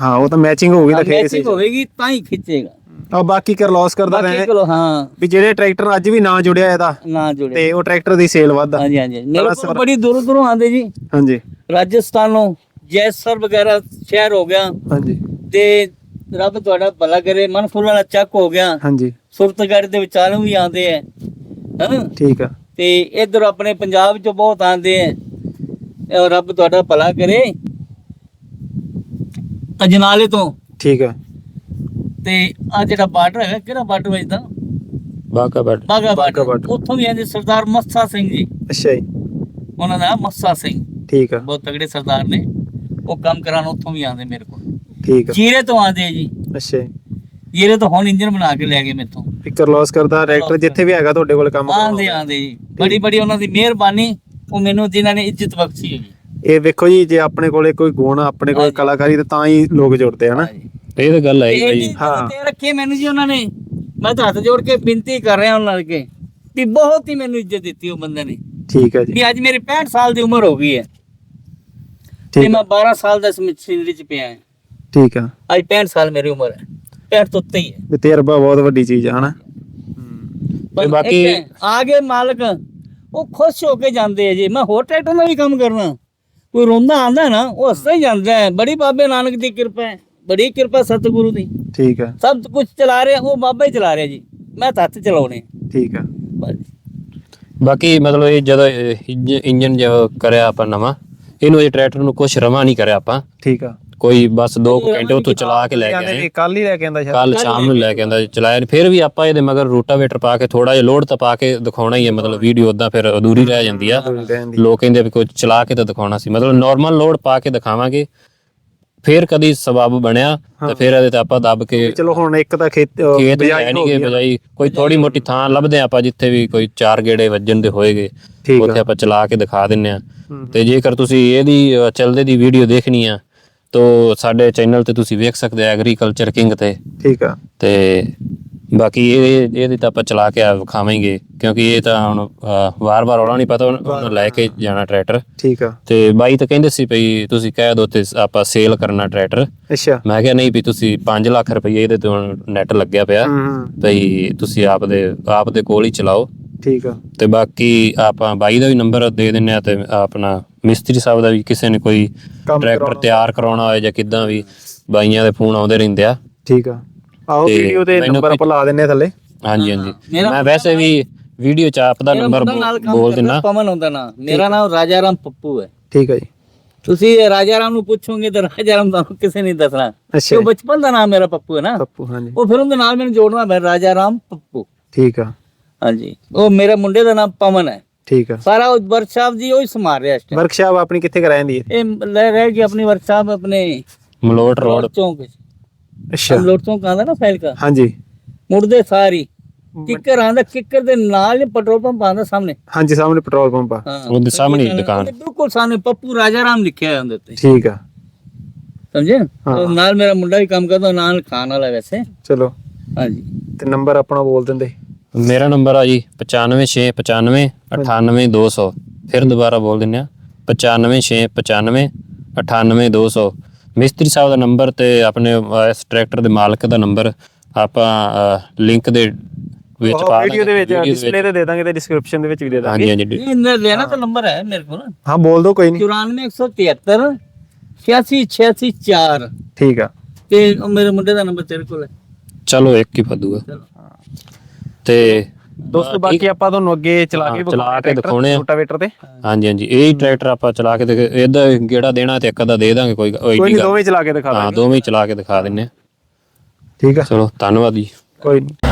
ਹਾਂ ਉਹ ਤਾਂ ਮੈਚਿੰਗ ਹੋ ਗਈ ਤਾਂ ਫੇਰ ਮੈਚਿੰਗ ਹੋਵੇਗੀ ਤਾਂ ਹੀ ਖਿੱਚੇਗਾ। ਆ ਬਾਕੀ ਕਰ ਲਾਸ ਕਰਦਾ ਰਹੇ ਹਾਂ। ਵੀ ਜਿਹੜੇ ਟਰੈਕਟਰ ਅੱਜ ਵੀ ਨਾ ਜੁੜਿਆ ਇਹਦਾ ਨਾ ਜੁੜੇ ਤੇ ਉਹ ਟਰੈਕਟਰ ਦੀ ਸੇਲ ਵੱਧਦਾ ਹਾਂਜੀ ਹਾਂਜੀ। ਮੇਰੇ ਬੜਾ ਕੋਲ ਬੜੀ ਦੂਰੋਂ ਦੂਰੋਂ ਆਉਂਦੇ ਜੀ। ਹਾਂਜੀ। ਰਾਜਸਥਾਨੋਂ ਜੈਸਰ ਵਗੈਰਾ ਸ਼ਹਿਰ ਹੋ ਗਿਆ। ਹਾਂਜੀ। ਤੇ ਰੱਬ ਤੁਹਾਡਾ ਭਲਾ ਕਰੇ ਮਨਫੁੱਲ ਵਾਲਾ ਚੱਕ ਹੋ ਗਿਆ। ਹਾਂਜੀ। ਸੁਰਤਗੜ ਦੇ ਵਿਚਾਲੋਂ ਵੀ ਆਉਂਦੇ ਐ ਹਾਂ? ਠੀਕ ਆ। ਤੇ ਇਧਰ ਆਪਣੇ ਪੰਜਾਬ ਚੋਂ ਬਹੁਤ ਆਉਂਦੇ ਐ ਇਹ ਰੱਬ ਤੁਹਾਡਾ ਭਲਾ ਕਰੇ। ਅਜਨਾਲੇ ਤੋਂ। ਠੀਕ ਆ। ਤੇ ਆ ਜਿਹੜਾ ਬਾਰਡਰ ਹੈਗਾ ਕਿਹੜਾ ਬਾਰਡਰ ਵੱਜਦਾ ਬਾਕਾ ਬੈਟ ਬਾਗਾ ਬਾਰਡਰ। ਉੱਥੋਂ ਵੀ ਆਂਦੇ ਸਰਦਾਰ ਮੱਸਾ ਸਿੰਘ ਜੀ। ਅੱਛਾ ਜੀ। ਉਹਨਾਂ ਦਾ ਮੱਸਾ ਸਿੰਘ। ਠੀਕ ਆ। ਬਹੁਤ ਤਗੜੇ ਸਰਦਾਰ ਨੇ। ਉਹ ਕੰਮ ਕਰਾਉਣ ਉੱਥੋਂ ਵੀ ਆਉਂਦੇ ਮੇਰੇ ਕੋਲ। ਠੀਕ ਆ। ਜੀਰੇ ਤੋਂ ਆਉਂਦੇ ਆ ਜੀ। ਅੱਛਾ ਜੀਰੇ ਤੋਂ ਹੁਣ ਇੰਜਨ ਬਣਾ ਕੇ ਲੈ ਗਏ ਮੇਥੋਂ। ਫਿਕਰ ਲਾਸ ਕਰਦਾ ਟਰੈਕਟਰ ਜਿੱਥੇ ਵੀ ਹੈਗਾ ਤੁਹਾਡੇ ਕੋਲ ਕੰਮ ਆਂਦੇ। ਆਂਦੇ ਜੀ। ਬੜੀ ਬੜੀ ਉਹਨਾਂ ਦੀ ਮਿਹਰਬਾਨੀ ਉਹ ਮੈਨੂੰ ਜਿਨ੍ਹਾਂ ਨੇ ਇੱਜ਼ਤ ਬਖਸ਼ੀ ਹੈ ਇਹ ਵੇਖੋ ਜੀ ਜੇ ਆਪਣੇ ਕੋਲੇ ਕੋਈ ਗੁਣ ਆਪਣੇ ਕੋਲ। ਕਲਾਕਾਰੀ ਤੇ ਤਾਂ ਹੀ ਲੋਕ ਜੁੜਦੇ ਹਨਾ ਇਹ ਤਾਂ ਗੱਲ ਹੈ ਜੀ ਜੀ ਹਾਂ। ਤੇ ਰੱਖੇ ਮੈਨੂੰ ਜੀ ਉਹਨਾਂ ਨੇ। ਮੈਂ ਤਾਂ ਹੱਥ ਜੋੜ ਕੇ ਬੇਨਤੀ ਕਰ ਰਿਹਾ ਉਹਨਾਂ ਅੱਗੇ ਕਿ ਬਹੁਤ ਹੀ ਮੈਨੂੰ ਇੱਜ਼ਤ ਦਿੱਤੀ ਉਹ ਬੰਦੇ ਨੇ। ਠੀਕ ਆ ਜੀ। ਵੀ ਅੱਜ ਮੇਰੀ 65 ਸਾਲ ਦੀ ਉਮਰ ਹੋ ਗਈ ਹੈ। ਤੇ ਠੀਕ ਮੈਂ 12 ਸਾਲ ਦਾ ਇਸ ਮਸ਼ੀਨਰੀ ਚ ਪਿਆ ਹਾਂ। ਠੀਕ ਆ ਅੱਜ 65 ਸਾਲ ਮੇਰੀ ਉਮਰ ਹੈ। 65 ਤੋਂ ਉੱਤੇ ਹੀ ਹੈ। ਵੀ ਤਜਰਬਾ ਬਹੁਤ ਵੱਡੀ ਚੀਜ਼ ਆ ਹਨਾ? ਪਰ ਬਾਕੀ- ਹੈ, ਆ ਗਏ ਮਾਲਕ ਉਹ ਖੁਸ਼ ਹੋ ਕੇ ਜਾਂਦੇ ਆ ਜੀ। ਮੈਂ ਹੋਰ ਟਰੈਕਟਰ ਨਾਲ ਵੀ ਕੰਮ ਕਰਨਾ। ਕੋਈ ਰੋਂਦਾ ਆਂਦਾ ਨਾ ਉਹ ਹੱਸਦਾ ਹੀ ਜਾਂਦਾ ਹੈ। ਬੜੀ ਬਾਬੇ ਨਾਨਕ ਦੀ ਕਿਰਪਾ ਹੈ ਬੜੀ ਕਿਰਪਾ ਸਤਿਗੁਰੂ ਦੀ। ਠੀਕ ਆ ਸਭ ਕੁਝ ਚਲਾ ਰਿਹਾ ਉਹ ਬਾਬਾ ਹੀ ਚਲਾ ਰਿਹਾ ਜੀ। ਮੈਂ ਤਾਂ ਹੱਥ ਚਲਾਉਣੇ ਠੀਕ ਆ ਬਸ। ਬਾਕੀ ਮਤਲਬ ਇਹ ਜਦੋਂ ਇੰਜਨ ਜੋ ਕਰਿਆ ਆਪਾਂ ਨਵਾਂ ਇਹਨੂੰ ਇਹ ਟਰੈਕਟਰ ਨੂੰ ਕੁਝ ਰਵਾ ਨਹੀਂ ਕਰਿਆ ਆਪਾਂ। ਠੀਕ ਆ। ਕੋਈ ਬਸ 2 ਘੰਟੇ ਉੱਥੋਂ ਚਲਾ ਕੇ ਲੈ ਕੇ ਆਏ। ਕੱਲ ਹੀ ਲੈ ਕੇ ਆਂਦਾ ਸ਼ਾਇਦ ਕੱਲ ਸ਼ਾਮ ਨੂੰ ਲੈ ਕੇ ਆਂਦਾ ਚਲਾਇਆ ਨੀ। ਫਿਰ ਵੀ ਆਪਾਂ ਇਹਦੇ ਮਗਰ ਰੂਟਾਵੇਟਰ ਪਾ ਕੇ ਥੋੜਾ ਜਿਹਾ ਲੋਡ ਤਾਂ ਪਾ ਕੇ ਦਿਖਾਉਣਾ ਹੀ ਹੈ ਮਤਲਬ ਵੀਡੀਓ ਉਦਾਂ ਫਿਰ ਅਧੂਰੀ ਰਹਿ ਜਾਂਦੀ ਆ। ਲੋਕ ਕਹਿੰਦੇ ਵੀ ਕੋਈ ਚਲਾ ਕੇ ਤਾਂ ਦਿਖਾਉਣਾ ਸੀ। ਮਤਲਬ ਨਾਰਮਲ ਲੋਡ ਪਾ ਕੇ ਦਿਖਾਵਾਂਗੇ। ਫਿਰ ਕਦੀ ਸਬਬ ਬਣਿਆ ਤਾਂ ਫਿਰ ਇਹਦੇ ਤੇ ਆਪਾਂ ਦੱਬ ਕੇ ਚਲੋ ਹੁਣ ਇੱਕ ਤਾਂ ਖੇਤ ਅਹ ਖੇਤ ਹੈ ਨਹੀਂ ਆ। ਬਜਾਈ। ਕੋਈ ਥੋੜੀ ਮੋਟੀ ਥਾਂ ਲੱਭਦੇ ਹਾਂ ਆਪਾਂ ਜਿੱਥੇ ਵੀ ਕੋਈ ਚਾਰ ਗੇੜੇ ਵੱਜਣ ਦੇ ਹੋਏਗੇ ਠੀਕ ਉੱਥੇ ਆਪਾਂ ਚਲਾ ਕੇ ਦਿਖਾ ਦਿੰਨੇ ਆ। ਤੇ ਜੇਕਰ ਤੁਸੀਂ ਇਹਦੀ ਅ, ਚੱਲਦੇ ਦੀ ਵੀਡੀਓ ਦੇਖਣੀ ਆ ਤੋ ਸਾਡੇ ਚੈਨਲ ਤੇ ਤੁਸੀਂ ਵੇਖ ਸਕਦੇ ਆ ਐਗਰੀਕਲਚਰ ਕਿੰਗ ਤੇ। ਠੀਕ ਆ। ਤੇ ਬਾਕੀ ਇਹ ਇਹਦੀ ਤਾਂ ਆਪਾਂ ਚਲਾ ਕੇ ਆ ਵਿਖਾਵਾਂਗੇ ਕਿਉਂਕਿ ਇਹ ਤਾਂ ਹੁਣ ਵਾਰ-ਵਾਰ ਆਉਣਾ ਨਹੀਂ ਪਤਾ ਉਹਨੂੰ- ਲੈ ਕੇ ਜਾਣਾ ਟਰੈਕਟਰ ਠੀਕ ਆ। ਤੇ ਬਾਈ ਤਾਂ ਕਹਿੰਦੇ ਸੀ ਭਈ ਤੁਸੀਂ ਕਹਿ ਦੋ ਤੇ ਆਪਾਂ ਸੇਲ ਕਰਨਾ ਟਰੈਕਟਰ ਅੱਛਾ। ਮੈਂ ਕਿਹਾ ਨਹੀਂ ਵੀ ਤੁਸੀਂ 5 ਲੱਖ ਰੁਪਏ ਇਹਦੇ ਤੋਂ ਨੈਟ ਲੱਗਿਆ ਪਿਆ। ਭਈ ਤੁਸੀਂ ਆਪ ਦੇ ਆਪ ਦੇ ਕੋਲ ਹੀ ਚਲਾਓ। ਠੀਕ ਆ। ਤੇ ਬਾਕੀ ਆਪਾਂ ਬਾਈ ਦਾ ਵੀ ਨੰਬਰ ਦੇ ਦਿੰਨੇ ਆ ਤੇ ਆਪਣਾ ਮਿਸਤਰੀ ਸਾਹਿਬ ਦਾ ਵੀ ਕਿਸੇ ਨੇ ਕੋਈ ਕੰਮ ਟਰੈਕਟਰ ਕਰਾਉਣਾ। ਤਿਆਰ ਕਰਾਉਣਾ ਹੋਏ ਜਾਂ ਕਿਦਾਂ ਵੀ ਬਾਈਆਂ ਦੇ ਫੋਨ ਆਉਂਦੇ ਰਹਿੰਦੇ ਆ। ਠੀਕ ਆ। ਆਓ ਤੇ ਵੀਡੀਓ ਤੇ ਮੈਨੂੰ ਨੰਬਰ ਆਪਾਂ ਲਾ ਦਿੰਨੇ ਆ ਥੱਲੇ। ਹਾਂਜੀ ਹਾਂਜੀ। ਮੇਰਾ ਮੈਂ ਵੈਸੇ ਵੀ ਵੀਡੀਓ ਚ ਆਪ ਦਾ ਨੰਬਰ ਮੁੰਡਾ ਨਾਲ ਕੰਮ ਬੋਲ ਦਿੰਨਾ। ਪਵਨ ਹੁੰਦਾ ਨਾ। ਮੇਰਾ ਨਾਮ ਰਾਜਾ ਰਾਮ ਪੱਪੂ ਹੈ। ਠੀਕ ਆ ਜੀ। ਤੁਸੀਂ ਰਾਜਾ ਰਾਮ ਨੂੰ ਪੁੱਛੋਗੇ ਤਾਂ ਰਾਜਾ ਰਾਮ ਤੁਹਾਨੂੰ ਕਿਸੇ ਨਹੀਂ ਦੱਸਣਾ। ਅੱਛਾ ਉਹ ਜੀ। ਬਚਪਨ ਦਾ ਨਾਮ ਮੇਰਾ ਪੱਪੂ ਹੈ ਨਾ। ਪੱਪੂ ਹਾਂਜੀ। ਉਹ ਫਿਰ ਉਹਦੇ ਨਾਲ ਮੈਨੂੰ ਜੋੜਨਾ ਮੈਂ ਰਾਜਾ ਰਾਮ ਪੱਪੂ। ਠੀਕ ਆ। ਹਾਂਜੀ। ਉਹ ਮੇਰੇ ਮੁੰਡੇ ਦਾ ਨਾਮ ਪਵਨ ਹੈ। ਠੀਕ ਆ। ਸਾਰਾ ਉਹ ਵਰਕਸ਼ਾਪ ਜੀ ਉਹ ਸੰਭਾਲ ਰਿਹਾ ਇਸ ਟਾਈਮ ਵਰਕਸ਼ਾਪ ਆਪਣੀ ਕਿੱਥੇ ਕਰਾਇਆ ਦੀ ਹੈ? ਇਹ ਲੈ ਰਹਿ ਗਈ ਆਪਣੀ ਵਰਕਸ਼ਾਪ ਆਪਣੇ ਮਲੋਟ ਰੋਡ ਚੌਂਕ ਅੱਛਾ। ਲੋਟ ਚੌਂਕ ਆਂਦਾ ਨਾ ਫੈਲ ਕਾ? ਹਾਂਜੀ। ਮੁੜਦੇ ਸਾਰੀ। ਕਿੱਕਰ ਆਂਦਾ ਕਿੱਕਰ ਦੇ ਨਾਲ ਹੀ ਪੈਟਰੋਲ ਪੰਪ ਆਂਦਾ ਸਾਹਮਣੇ। ਹਾਂਜੀ ਸਾਹਮਣੇ ਪੈਟਰੋਲ ਪੰਪ ਆ। ਹਾਂ। ਉਹਦੇ ਸਾਹਮਣੇ ਹੀ। ਦੁਕਾਨ। ਬਿਲਕੁਲ ਸਾਹਮਣੇ ਪੱਪੂ ਰਾਜਾ ਰਾਮ ਲਿਖਿਆ ਹੈ ਉਹਦੇ ਉੱਤੇ। ਠੀਕ ਆ। ਸਮਝੇ? ਹਾਂ। ਉਹ ਨਾਲ ਮੇਰਾ ਮੁੰਡਾ ਵੀ ਕੰਮ ਕਰਦਾ ਨਾਲ ਖਾਣ ਵਾਲਾ ਵੈਸੇ। ਚਲੋ। ਹਾਂਜੀ। ਤੇ ਨੰਬਰ ਆਪਣਾ ਬੋਲ ਦਿੰਦੇ। ਮੇਰਾ ਨੰਬਰ ਆ ਜੀ 95695 98200 ਫਿਰ ਦੁਬਾਰਾ ਬੋਲ ਦਿੰਨੇ ਆ। 95695 98200 ਮਿਸਤਰੀ ਸਾਹਿਬ ਦਾ ਨੰਬਰ ਤੇ ਆਪਣੇ ਇਸ ਟਰੈਕਟਰ ਦੇ ਮਾਲਕ ਦਾ ਨੰਬਰ ਆਪਾਂ ਲਿੰਕ ਦੇ ਵਿੱਚ ਪਾ ਵੀਡੀਓ ਦੇ ਵਿੱਚ ਡਿਸਪਲੇ ਤੇ ਦੇ ਦਾਂਗੇ ਤੇ ਡਿਸਕ੍ਰਿਪਸ਼ਨ ਦੇ ਵਿੱਚ ਵੀ ਦੇ ਦਾਂਗੇ। ਹਾਂਜੀ ਹਾਂਜੀ। ਇਹ ਨ- ਲੈਣਾ ਤਾਂ ਨੰਬਰ ਹੈ ਮੇਰੇ ਕੋਲ ਹਾਂ ਬੋਲ ਦਿਓ ਕੋਈ ਨਹੀਂ। 94173 86664 ਠੀਕ ਆ। ਤੇ ਮੇਰੇ ਮੁੰਡੇ ਦਾ ਨੰਬਰ ਤੇਰੇ ਕੋਲ ਹੈ। ਚਲੋ ਇੱਕ ਹੀ ਫਦੂਗਾ ਚਲੋ। ਤੇ ਦੋਸਤੋ ਬਾਕੀ ਆਪਾਂ ਤੁਹਾਨੂੰ ਅੱਗੇ ਚਲਾ ਕੇ ਚਲਾ ਕੇ ਦਿਖਾਉਣੇ ਆ। ਰੋਟਾਵੇਟਰ ਤੇ। ਹਾਂਜੀ ਹਾਂਜੀ ਇਹ ਟਰੈਕਟਰ ਆਪਾਂ ਚਲਾ ਕੇ ਇਹਦਾ ਗੇੜਾ ਦੇਣਾ ਤੇ ਇੱਕ ਦਾ ਦੇ ਦਾਂਗੇ ਕੋਈ ਕੋਈ ਦੋਵੇਂ ਚਲਾ ਕੇ ਦਿਖਾ ਹਾਂ ਦਾਂਗੇ। ਦੋਵੇਂ ਹੀ ਚਲਾ ਕੇ ਦਿਖਾ ਦਿੰਨੇ ਠੀਕ ਆ। ਚਲੋ ਧੰਨਵਾਦ ਜੀ। ਕੋਈ ਨਹੀਂ